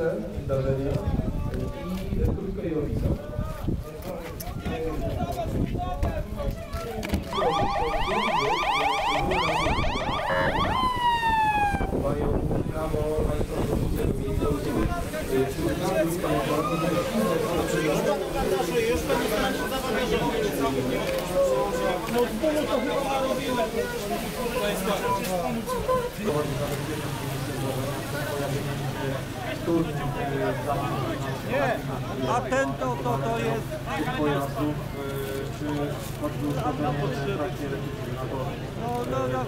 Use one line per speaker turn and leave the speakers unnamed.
artystyczne zdarzenia i trójkę Jowisa. Mają prawo, propozycję do miejsca u siebie.
Nie, a ten to, to, to jest
pojazdów, y, czy trakcie
no, no, no,